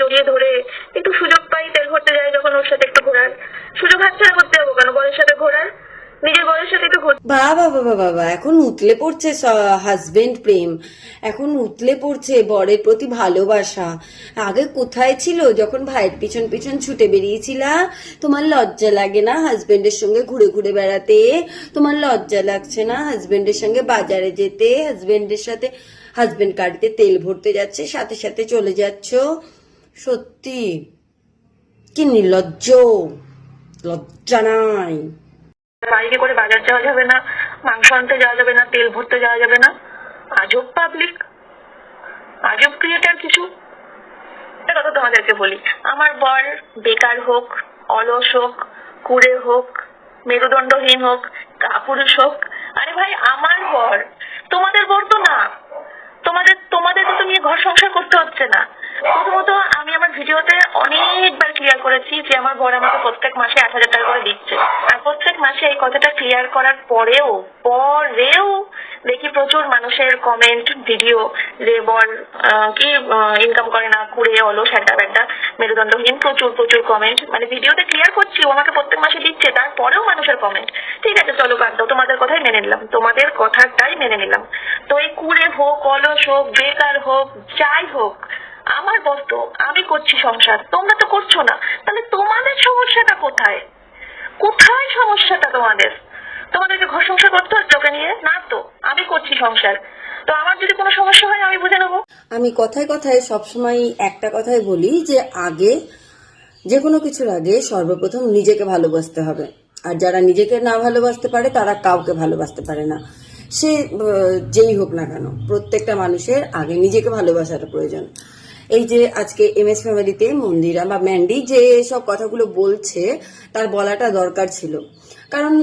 জড়িয়ে ধরে একটু সুযোগ পাই তেল ভরতে যাই যখন ওর সাথে একটু ঘোরার। সুযোগ হাতছাড়া করতে যাব কেন? বরের সাথে ঘোরার? নিজের বরের সাথে একটু ঘুরতে বাবা বাবা বাবা এখন উতলে পড়ছে হাজবেন্ড প্রেম। এখন উতলে পড়ছে বরের প্রতি ভালোবাসা। আগে কোথায় ছিল যখন ভাইয়ের পিছন পিছন ছুটে বেরিয়েছিলা? তোমার লজ্জা লাগে না হাজবেন্ডের সঙ্গে ঘুরে ঘুরে বেড়াতে? তোমার লজ্জা লাগছে না হাজবেন্ডের সঙ্গে বাজারে যেতে? হাজবেন্ডের সাথে হাজবেন্ড গাড়িতে তেল ভরতে যাচ্ছে, সাথে সাথে চলে যাচ্ছ? সত্যি, কি নির্লজ্জ, লজ্জা নাই। বাইকে করে বাজার যাওয়া যাবে না, মাংস আনতে যাওয়া যাবে না, তেল ভরতে যাওয়া যাবে না। আজব পাবলিক আজব ক্রিয়েটার কিছু। একটা কথা তোমাদেরকে বলি, আমার বর বেকার হোক, অলস হোক, কুড়ে হোক, মেরুদণ্ডহীন হোক, কাপুরুষ হোক, আরে ভাই, আমার বর, তোমাদের বর তো না। তোমাদের তোমাদের তো নিয়ে ঘর সংসার করতে হচ্ছে না প্রথমত আমি আমার ভিডিওতে অনেকবার ক্লিয়ার করেছি যে আমার বর আমাকে প্রত্যেক মাসে আট হাজার টাকা করে দিচ্ছে আর এই কথাটা ক্লিয়ার করার পরেও পরেও দেখি প্রচুর মানুষের কমেন্ট ভিডিও যে আহ, কি ইনকাম করে না কুড়ে অলো একটা ব্যাটা মেরুদণ্ডহীন প্রচুর প্রচুর কমেন্ট মানে ভিডিওতে ক্লিয়ার করছি ও আমাকে প্রত্যেক মাসে দিচ্ছে তারপরেও মানুষের কমেন্ট ঠিক আছে চলো বাদ দাও তোমাদের কথাই মেনে নিলাম তোমাদের কথাটাই মেনে নিলাম। তো এই কুড়ে হোক অলস হোক বেকার হোক যাই হোক আমার বর তো আমি করছি সংসার তোমরা তো করছ না তাহলে তোমাদের সমস্যাটা কোথায়? সমস্যাটা তোমাদের তোমাদেরকে ঘর সংসার করতে হচ্ছে নিয়ে, না তো? আমি করছি সংসার। তো আমার যদি কোনো সমস্যা হয়, আমি বুঝে নেব। আমি কথায় কথায় সবসময় একটা কথাই বলি যে, আগে যে কোনো কিছুর আগে সর্বপ্রথম নিজেকে ভালোবাসতে হবে। আর যারা নিজেকে না ভালোবাসতে পারে, তারা কাউকে ভালোবাসতে পারে না। সে যেই হোক না কেন, প্রত্যেকটা মানুষের আগে নিজেকে ভালোবাসাটা প্রয়োজন। এই যে আজকে এম এস ফ্যামিলিতে মন্দিরা বা ম্যান্ডি যে সব কথাগুলো বলছে, তার বলাটা দরকার ছিল। কারণ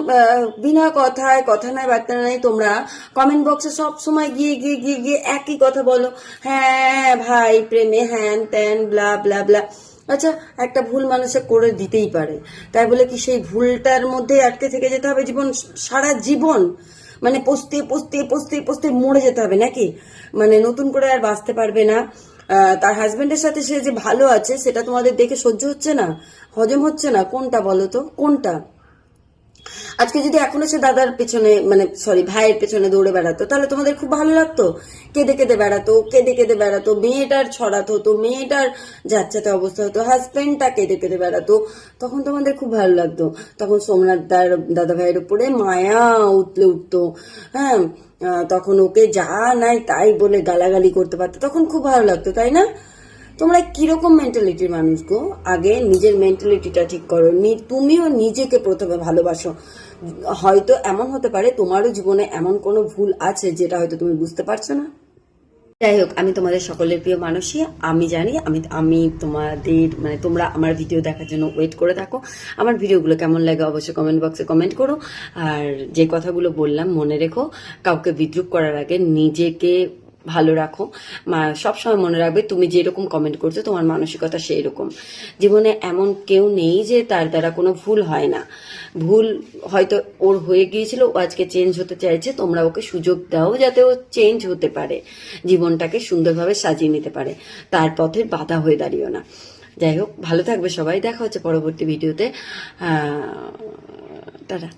বিনা কথায়, কথা নাই বার্তা নাই তোমরা কমেন্ট বক্সে সব সময় গিয়ে গিয়ে গিয়ে গিয়ে একই কথা বলো। হ্যাঁ ভাই, প্রেমে হ্যান ত্যান ব্লা ব্লা ব্লা আচ্ছা একটা ভুল মানুষে করে দিতেই পারে। তাই বলে কি সেই ভুলটার মধ্যে আটকে থেকে যেতে হবে জীবন, সারা জীবন? মানে পস্তে পস্তে পস্তে পস্তে মরে যেতে হবে নাকি? মানে নতুন করে আর বাঁচতে পারবে না। তার হাজব্যান্ডের সাথে সে যে ভালো আছে, সেটা তোমাদের দেখে সহ্য হচ্ছে না? হজম হচ্ছে না? কোনটা বলো তো? কোনটা? আজকে যদি এখনও সে দাদার পেছনে মানে সরি ভাইয়ের পেছনে দৌড়ে বেড়াতো, তাহলে তোমাদের খুব ভালো লাগতো? কেঁদে কেঁদে বেড়াতো, কেঁদে কেঁদে বেড়াতো, মেয়েটার ছড়াত হতো, মেয়েটার যাচ্ছাতে অবস্থা হতো হাজবেন্ডটা কেঁদে কেঁদে বেড়াতো, তখন তোমাদের খুব ভালো লাগতো। তখন সোমনাথ দার, দাদা ভাইয়ের উপরে মায়া উঠলে উঠতো। হ্যাঁ তখন ওকে যা নাই তাই বলে গালাগালি করতে পারতো, তখন খুব ভালো লাগতো, তাই না? তোমরা কীরকম মেন্টালিটির মানুষ গো? আগে নিজের মেন্টালিটিটা ঠিক করো। তুমিও নিজেকে প্রথমে ভালোবাসো। হয়তো এমন হতে পারে তোমারও জীবনে এমন কোনো ভুল আছে যেটা হয়তো তুমি বুঝতে পারছ না। যাই হোক, আমি তোমাদের সকলের প্রিয় মানুষই আমি জানি, আমি আমি তোমাদের মানে তোমরা আমার ভিডিও দেখার জন্য ওয়েট করে থাকো। আমার ভিডিওগুলো কেমন লাগে অবশ্যই কমেন্ট বক্সে কমেন্ট করো। আর যে কথাগুলো বললাম, মনে রেখো, কাউকে বিদ্রুপ করার আগে নিজেকে ভালো রাখো। সবসময় মনে রাখবে তুমি যেরকম কমেন্ট করছ, তোমার মানসিকতা সেই রকম জীবনে এমন কেউ নেই যে তার দ্বারা কোনো ভুল হয় না। ভুল হয়তো ওর হয়ে গিয়েছিল, ও আজকে চেঞ্জ হতে চাইছে, তোমরা ওকে সুযোগ দাও যাতে ও চেঞ্জ হতে পারে। জীবনটাকে সুন্দরভাবে সাজিয়ে নিতে পারে। তার পথের বাধা হয়ে দাঁড়িও না। যাই হোক, ভালো থাকবে সবাই। দেখা হচ্ছে পরবর্তী ভিডিওতে টাটা।